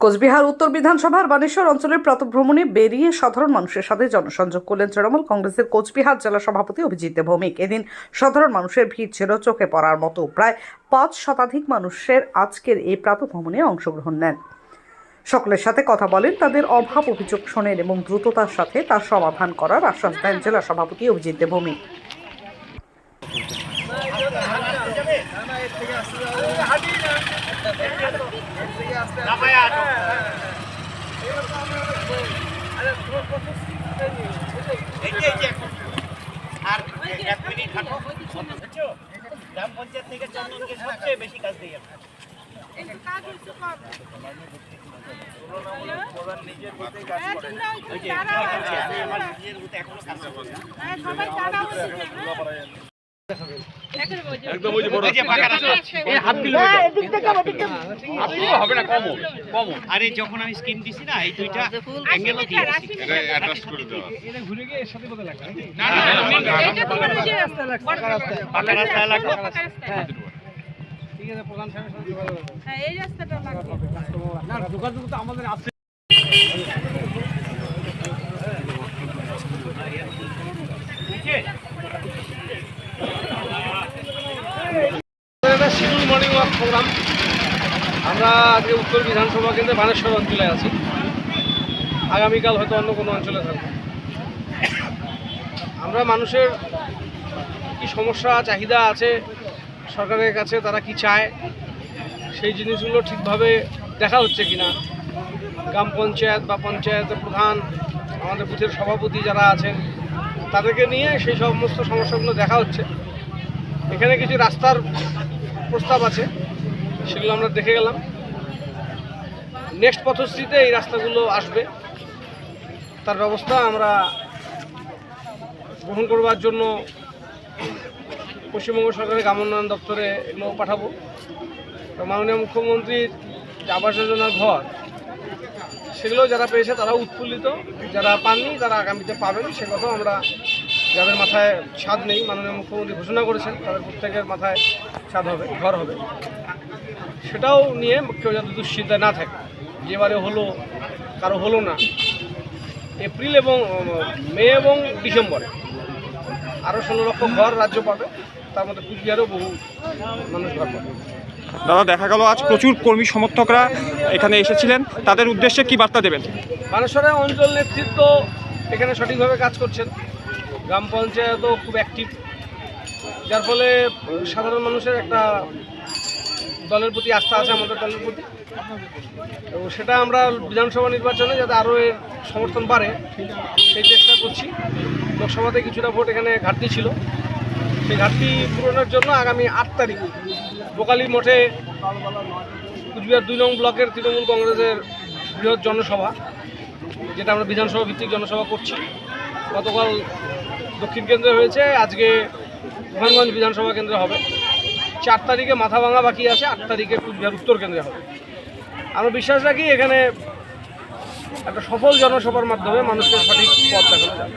কোচবিহার উত্তর বিধানসভার বানেশ্বর অঞ্চলের প্রাতভ্রমণে বেরিয়ে সাধারণ মানুষের সাথে জনসংযোগ করলেন তৃণমূল কংগ্রেসের কোচবিহার জেলা সভাপতি অভিজিৎ ভৌমিক এদিন সাধারণ মানুষের ভিড় ছিল চোখে পড়ার মতো প্রায় পাঁচ শতাধিক মানুষের আজকের এই প্রাতভ্রমণে অংশগ্রহণ নেন সকলের সাথে কথা বলেন তাদের অভাব অভিযোগ শোনেন এবং দ্রুততার সাথে তার সমাধান করার আশ্বাস দেন জেলা সভাপতি অভিজিৎ ভৌমিক আর এক মিনিট হাঁটো গ্রাম পঞ্চায়েত থেকে চন্দনকে সবচেয়ে বেশি কাজ দিয়ে এখনও কাজ একদম ওই যে বড় ওই যে ফাঁকা রাস্তা। এই হাত দিলে হবে না কম কম আরে যখন আমি স্কিম দিছি না এই দুইটা অ্যাঙ্গেলও দিয়ে দিছি। এটা অ্যাডজাস্ট করে দেওয়া ফাঁকা রাস্তা এলাকা হ্যাঁ এই রাস্তাটা লাগবে এটা প্রোগ্রাম আমরা আজকে উত্তর বিধানসভা কেন্দ্রে বানেশ্বর অঞ্চলে আছি। আগামীকাল হয়তো অন্য কোনো অঞ্চলে থাকব। আমরা মানুষের কি সমস্যা, চাহিদা আছে, সরকারের কাছে তারা কি চায়, সেই জিনিসগুলো ঠিকভাবে দেখা হচ্ছে কিনা। গ্রাম পঞ্চায়েত বা পঞ্চায়েতের প্রধান, আমাদের বুথের সভাপতি যারা আছেন, তাদেরকে নিয়ে সেই সমস্ত সমস্যাগুলো দেখা হচ্ছে। এখানে কিছু রাস্তার প্রস্তাব আছে। সেগুলো আমরা দেখে গেলাম। নেক্সট পথশ্রীতে এই রাস্তাগুলো আসবে। তার ব্যবস্থা আমরা গ্রহণ করবার জন্য পশ্চিমবঙ্গ সরকারের গ্রাম উন্নয়ন দপ্তরে এগুলো পাঠাবো। মাননীয় মুখ্যমন্ত্রীর আবাস যোজনার ঘর, সেগুলো যারা পেয়েছে তারা উৎফুল্লিত। যারা পাননি তারা আগামীতে পাবেন, সে কথাও আমরা যাদের মাথায় ছাদ নেই মাননীয় মুখ্যমন্ত্রী ঘোষণা করেছেন তাদের প্রত্যেকের মাথায় ছাদ হবে ঘর হবে। সেটাও নিয়ে কেউ যাতে দুশ্চিন্তায় না থাকে। যেবারে হলো কারও হলো না। এপ্রিল এবং মে এবং ডিসেম্বরে আরও ষোলো লক্ষ ঘর রাজ্য পাবে তার মধ্যে কুচবিহারেও বহু মানুষ ঘর পাবে। দাদা দেখা গেল আজ প্রচুর কর্মী সমর্থকরা এখানে এসেছিলেন। তাদের উদ্দেশ্যে কি বার্তা দেবেন? বানেশ্বরের অঞ্চল নেতৃত্ব এখানে সঠিকভাবে কাজ করছেন। গ্রাম পঞ্চায়েতও খুব অ্যাক্টিভ যার ফলে সাধারণ মানুষের একটা দলের প্রতি আস্থা আছে, আমাদের দলের প্রতি। তো সেটা আমরা বিধানসভা নির্বাচনে যাতে আরও এর সমর্থন বাড়ে, সেই চেষ্টা করছি। লোকসভাতে কিছুটা ভোট এখানে ঘাটতি ছিল। সেই ঘাটতি পূরণের জন্য আগামী আট তারিখ বোকালি মঠে কুচবিহার দুই নং ব্লকের তৃণমূল কংগ্রেসের বৃহৎ জনসভা, যেটা আমরা বিধানসভা ভিত্তিক জনসভা করছি। গতকাল দক্ষিণ কেন্দ্রে হয়েছে, আজকে মোহনগঞ্জ বিধানসভা কেন্দ্রে হবে। চার তারিখে মাথা ভাঙা বাকি আছে, আট তারিখে কুচবিহার উত্তর কেন্দ্রে হবে। আমরা বিশ্বাস রাখি এখানে একটা সফল জনসভার মাধ্যমে মানুষকে সঠিক পথ দেখানো যাবে।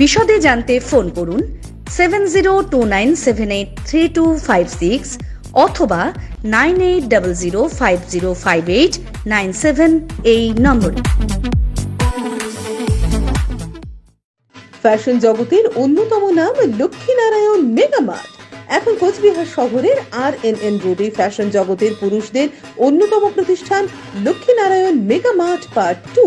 বিশদে জানতে ফোন করুন seven zero two nine seven eight three two five six অথবা nine eight double zero five zero five eight nine seven এই নম্বরে। ফ্যাশন জগতের অন্যতম নাম লক্ষ্মীনারায়ণ মেগামার্ট এখন কোচবিহার শহরের আর এন এন রোডে ফ্যাশন জগতের পুরুষদের অন্যতম প্রতিষ্ঠান লক্ষ্মীনারায়ণ মেগামার্ট পার্ট টু।